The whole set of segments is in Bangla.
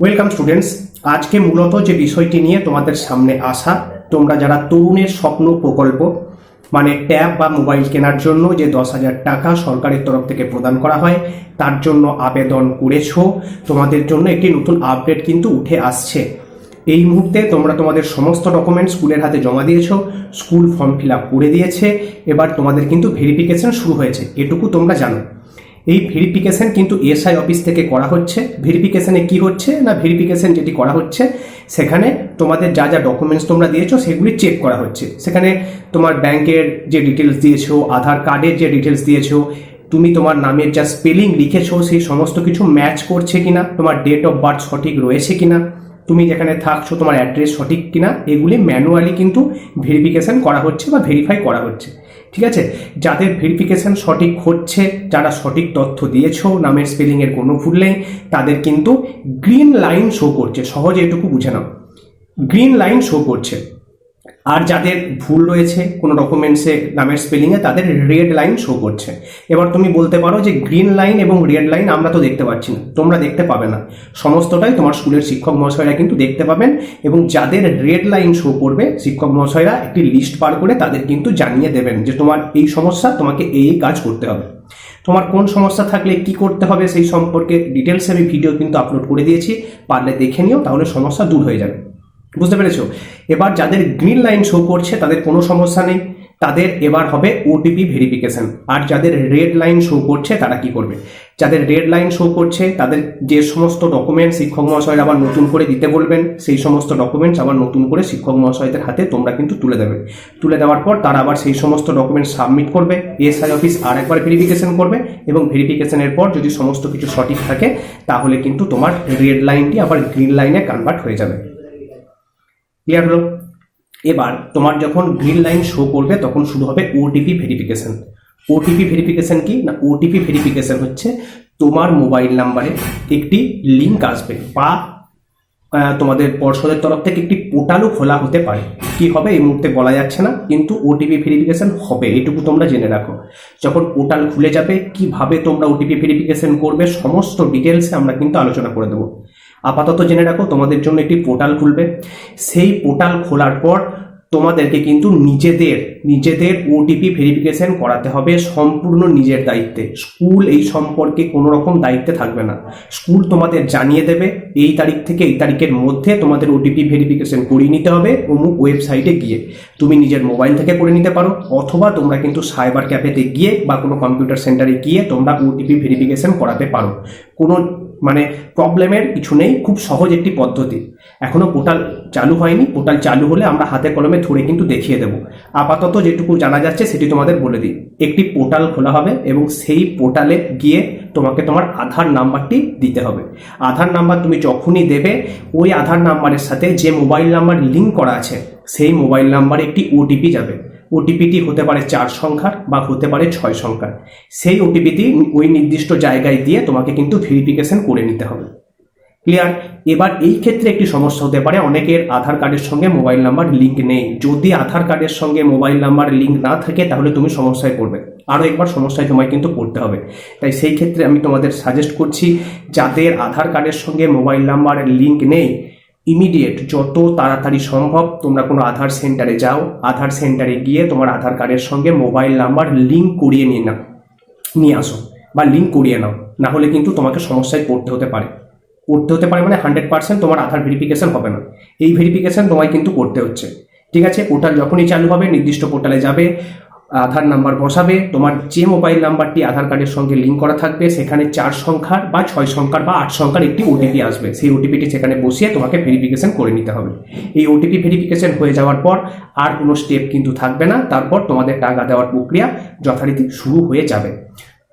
ওয়েলকাম স্টুডেন্টস আজকে মূলত যে বিষয়টি নিয়ে তোমাদের সামনে আসা, তোমরা যারা তরুণের স্বপ্ন প্রকল্প মানে ট্যাব বা মোবাইল কেনার জন্য যে দশ হাজার টাকা সরকারের তরফ থেকে প্রদান করা হয়, তার জন্য আবেদন করেছ। তোমাদের জন্য একটি নতুন আপডেট কিন্তু উঠে আসছে। এই মুহূর্তে তোমরা তোমাদের সমস্ত ডকুমেন্ট স্কুলের হাতে জমা দিয়েছ, স্কুল ফর্ম ফিল আপ করে দিয়েছে। এবার তোমাদের কিন্তু ভেরিফিকেশন শুরু হয়েছে। এটুকু তোমরা জানো। এই ভেরিফিকেশন কিন্তু এসআই অফিস থেকে করা হচ্ছে। ভেরিফিকেশনে কি হচ্ছে না ভেরিফিকেশন যেটি করা হচ্ছে, সেখানে তোমাদের যা যা ডকুমেন্টস তোমরা দিয়েছ সেগুলি চেক করা হচ্ছে। সেখানে তোমার ব্যাংকের যে ডিটেলস দিয়েছ, আধার কার্ডের যে ডিটেলস দিয়েছ, তুমি তোমার নামের যা স্পেলিং লিখেছো, সেই সমস্ত কিছু ম্যাচ করছে কিনা, তোমার ডেট অফ বার্থ সঠিক রয়েছে কিনা, তুমি যেখানে থাকছো তোমার অ্যাড্রেস সঠিক কিনা, এগুলি ম্যানুয়ালি কিন্তু ভেরিফিকেশন করা হচ্ছে বা ভেরিফাই করা হচ্ছে। ঠিক আছে? যাদের ভেরিফিকেশন সঠিক হচ্ছে, যারা সঠিক তথ্য দিয়েছ, নামের স্পেলিংয়ের কোনো ভুল নেই, তাদের কিন্তু গ্রিন লাইন শো করছে। সহজে এটুকু বুঝে নাও। গ্রিন লাইন শো করছে। আর যাদের ভুল রয়েছে, কোনো ডকুমেন্টসে নামের স্পেলিংয়ে তাদের রেড লাইন শো করছে। এবার তুমি বলতে পারো যে গ্রিন লাইন এবং রেড লাইন আমরা তো দেখতে পাচ্ছি না, তোমরা দেখতে পাবে না। সমস্তটাই তোমার স্কুলের শিক্ষক মহাশয়রা কিন্তু দেখতে পাবেন এবং যাদের রেড লাইন শো করবে, শিক্ষক মহাশয়রা একটি লিস্ট পার করে তাদের কিন্তু জানিয়ে দেবেন যে তোমার এই সমস্যা, তোমাকে এই কাজ করতে হবে। তোমার কোন সমস্যা থাকলে কি করতে হবে সেই সম্পর্কে ডিটেলস আমি ভিডিও কিন্তু আপলোড করে দিয়েছি, পারলে দেখে নিও, তাহলে সমস্যা দূর হয়ে যাবে। বুঝতে পেরেছ? এবার যাদের গ্রিন লাইন শো করছে, তাদের কোনো সমস্যা নেই। তাদের এবার হবে ওটিপি ভেরিফিকেশন আর যাদের রেড লাইন শো করছে, তারা কি করবে? যাদের রেড লাইন শো করছে, তাদের যে সমস্ত ডকুমেন্ট শিক্ষক মহাশয়ের আবার নতুন করে দিতে বলবেন, সেই সমস্ত ডকুমেন্টস আবার নতুন করে শিক্ষক মহাশয়দের হাতে তোমরা কিন্তু তুলে দেবে। তুলে দেওয়ার পর তারা আবার সেই সমস্ত ডকুমেন্ট সাবমিট করবে এসআই অফিস আর একবার ভেরিফিকেশন করবে এবং ভেরিফিকেশনের পর যদি সমস্ত কিছু সঠিক থাকে, তাহলে কিন্তু তোমার রেড লাইনটি আবার গ্রিন লাইনে কনভার্ট হয়ে যাবে। ক্লিয়ার হলো? এবার তোমার যখন গ্রিন লাইন শো করবে, তখন শুরু হবে ওটিপি ভেরিফিকেশন ওটিপি ভেরিফিকেশন কি? না ওটিপি ভেরিফিকেশন হচ্ছে তোমার মোবাইল নাম্বারে একটি লিঙ্ক আসবে বা তোমাদের পর্ষদের তরফ থেকে একটি পোর্টালও খোলা হতে পারে। কি হবে? এই মুহূর্তে বলা যাচ্ছে না, কিন্তু ওটিপি ভেরিফিকেশন হবে, এটুকু তোমরা জেনে রাখো। যখন পোর্টাল খুলে যাবে, কীভাবে তোমরা ওটিপি ভেরিফিকেশন করবে, সমস্ত ডিটেলসে আমরা কিন্তু আলোচনা করে দেবো। আপাতত জেনে রাখো, তোমাদের জন্য একটি পোর্টাল খুলবে। সেই পোর্টাল খোলার পর তোমাদেরকে কিন্তু নিজেদের নিজেদের ওটিপি ভেরিফিকেশন করাতে হবে সম্পূর্ণ নিজের দায়িত্বে। স্কুল এই সম্পর্কে কোনো রকম দায়িত্বে থাকবে না। স্কুল তোমাদের জানিয়ে দেবে, এই তারিখ থেকে এই তারিখের মধ্যে তোমাদের ওটিপি ভেরিফিকেশন করিয়ে নিতে হবে অমুক ওয়েবসাইটে গিয়ে। তুমি নিজের মোবাইল থেকে করে নিতে পারো, অথবা তোমরা কিন্তু সাইবার ক্যাফেতে গিয়ে বা কোনো কম্পিউটার সেন্টারে গিয়ে তোমরা ওটিপি ভেরিফিকেশন করাতে পারো। কোনো মানে প্রবলেমের কিছু নেই, খুব সহজ একটি পদ্ধতি। এখনও পোর্টাল চালু হয়নি, পোর্টাল চালু হলে আমরা হাতে কলমে ধরে কিন্তু দেখিয়ে দেবো। আপাতত যেটুকু জানা যাচ্ছে সেটি তোমাদের বলে দিই। একটি পোর্টাল খোলা হবে এবং সেই পোর্টালে গিয়ে তোমাকে তোমার আধার নাম্বারটি দিতে হবে। আধার নাম্বার তুমি যখনই দেবে, ওই আধার নাম্বারের সাথে যে মোবাইল নাম্বার লিঙ্ক করা আছে, সেই মোবাইল নাম্বারে একটি ওটিপি যাবে। ওটিপিটি হতে পারে চার সংখ্যার বা হতে পারে ছয় সংখ্যার। সেই ওটিপিটি ওই নির্দিষ্ট জায়গায় দিয়ে তোমাকে কিন্তু ভেরিফিকেশন করে নিতে হবে। ক্লিয়ার এবার এই ক্ষেত্রে একটি সমস্যা হতে পারে, অনেকের আধার কার্ডের সঙ্গে মোবাইল নাম্বার লিঙ্ক নেই। যদি আধার কার্ডের সঙ্গে মোবাইল নাম্বার লিঙ্ক না থাকে, তাহলে তুমি সমস্যায় পড়বে। আরও একবার সমস্যায় তোমায় কিন্তু পড়তে হবে। তাই সেই ক্ষেত্রে আমি তোমাদের সাজেস্ট করছি, যাদের আধার কার্ডের সঙ্গে মোবাইল নাম্বার লিঙ্ক নেই ইমিডিয়েট, যত তাড়াতাড়ি সম্ভব তোমরা কোনো আধার সেন্টারে যাও। আধার সেন্টারে গিয়ে তোমার আধার কার্ডের সঙ্গে মোবাইল নাম্বার লিঙ্ক করিয়ে নিয়ে নাও, নিয়ে আসো বা লিঙ্ক করিয়ে নাও। না হলে কিন্তু তোমাকে সমস্যায় পড়তে হতে পারে। পড়তে হতে পারে মানে হান্ড্রেড পার্সেন্ট তোমার আধার ভেরিফিকেশন হবে না। এই ভেরিফিকেশন তোমায় কিন্তু করতে হচ্ছে। ঠিক আছে পোর্টাল যখনই চালু হবে, নির্দিষ্ট পোর্টালে যাবে। আধার নাম্বার বসাবে, তোমার যে মোবাইল নাম্বারটি আধার কার্ডের সঙ্গে লিঙ্ক করা থাকবে, সেখানে চার সংখ্যার বা ছয় সংখ্যার বা আট সংখ্যার একটি ওটিপি আসবে। সেই ওটিপিটি সেখানে বসিয়ে তোমাকে ভেরিফিকেশন করে নিতে হবে। এই ওটিপি ভেরিফিকেশন হয়ে যাওয়ার পর আর কোনো স্টেপ কিন্তু থাকবে না। তারপর তোমাদের টাকা দেওয়ার প্রক্রিয়া যথারীতি শুরু হয়ে যাবে।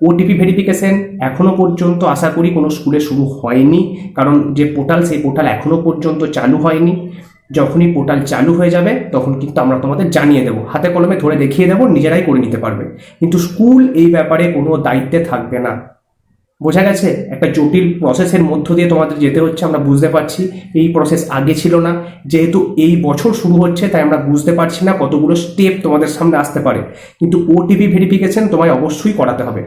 ওটিপি ভেরিফিকেশন এখনও পর্যন্ত আশা করি কোনো স্কুলে শুরু হয়নি। কারণ যে পোর্টাল সেই পোর্টাল এখনও পর্যন্ত চালু হয়নি। যখনই পোর্টাল চালু হয়ে যাবে, তখন কিন্তু আমরা তোমাদের জানিয়ে দেবো। হাতে কলমে ধরে দেখিয়ে দেবো, নিজেরাই করে নিতে পারবে। কিন্তু স্কুল এই ব্যাপারে কোনো দায়িত্বে থাকবে না। বোঝা গেছে? একটা জটিল প্রসেসের মধ্য দিয়ে তোমাদের যেতে হচ্ছে, আমরা বুঝতে পারছি। এই প্রসেস আগে ছিল না। যেহেতু এই বছর শুরু হচ্ছে, তাই আমরা বুঝতে পারছি না কতগুলো স্টেপ তোমাদের সামনে আসতে পারে। কিন্তু ওটিপি ভেরিফিকেশন তোমায় অবশ্যই করাতে হবে।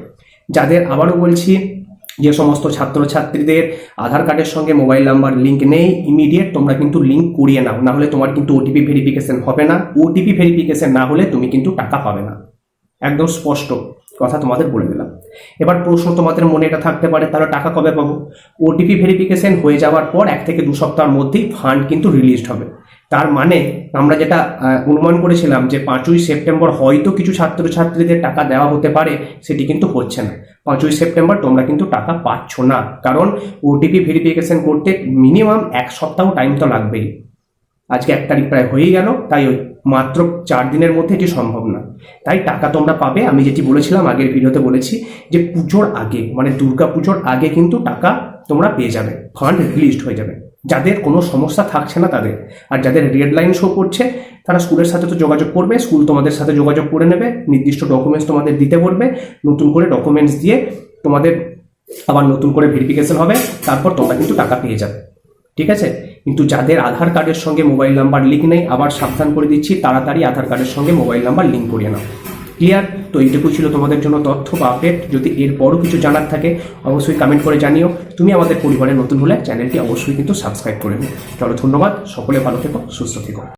যাদের আবারও বলছি যে সমস্ত ছাত্রছাত্রীদের আধার কার্ডের সঙ্গে মোবাইল নাম্বার লিঙ্ক নেই ইমিডিয়েট তোমরা কিন্তু লিঙ্ক করিয়ে নাও। না হলে তোমার কিন্তু ওটিপি ভেরিফিকেশন হবে না। ওটিপি ভেরিফিকেশন না হলে তুমি কিন্তু টাকা পাবে না। একদম স্পষ্ট। কথা তোমাদের বলে দিলাম। এবার প্রশ্ন তোমাদের মনে এটা থাকতে পারে, তাহলে টাকা কবে পাবো? ওটিপি ভেরিফিকেশন হয়ে যাওয়ার পর এক থেকে দু সপ্তাহের মধ্যেই ফান্ড কিন্তু রিলিজড হবে। তার মানে আমরা যেটা অনুমান করেছিলাম যে পাঁচই সেপ্টেম্বর হয়তো কিছু ছাত্রছাত্রীদের টাকা দেওয়া হতে পারে, সেটি কিন্তু হচ্ছে না। পাঁচই সেপ্টেম্বর তোমরা কিন্তু টাকা পাচ্ছ না। কারণ ওটিপি ভেরিফিকেশন করতে মিনিমাম এক সপ্তাহ টাইম তো লাগবেই। আজকে এক তারিখ প্রায় হয়েই গেল, তাই ওই মাত্র চার দিনের মধ্যে এটি সম্ভব না। তাই টাকা তোমরা পাবে, আমি যেটি বলেছিলাম আগের ভিডিওতে বলেছি যে পুজোর আগে মানে দুর্গা পুজোর আগে কিন্তু টাকা তোমরা পেয়ে যাবে ফান্ড রিলিজড হয়ে যাবে। যাদের কোনো সমস্যা থাকছে না তাদের, আর যাদের রেড লাইন শো করছে, তারা স্কুলের সাথে তো যোগাযোগ করবে স্কুল তোমাদের সাথে যোগাযোগ করে নেবে, নির্দিষ্ট ডকুমেন্টস তোমাদের দিতে বলবে, নতুন করে ডকুমেন্টস দিয়ে তোমাদের আবার নতুন করে ভেরিফিকেশন হবে, তারপর তোমরা কিন্তু টাকা পেয়ে যাবে। ঠিক আছে? কিন্তু যাদের আধার কার্ডের সঙ্গে মোবাইল নাম্বার লিঙ্ক নেই, আবার সাবধান করে দিচ্ছি, তাড়াতাড়ি আধার কার্ডের সঙ্গে মোবাইল নাম্বার লিঙ্ক করিয়ে নাও। ক্লিয়ার তো এইটুকু ছিল তোমাদের জন্য তথ্য বা আপডেট যদি এরপরও কিছু জানার থাকে, অবশ্যই কমেন্ট করে জানিও। তুমি আমাদের পরিবারের নতুন হলে চ্যানেলটি অবশ্যই কিন্তু সাবস্ক্রাইব করে নিও। চলো ধন্যবাদ। সকলে ভালো থেকো, সুস্থ থেকো।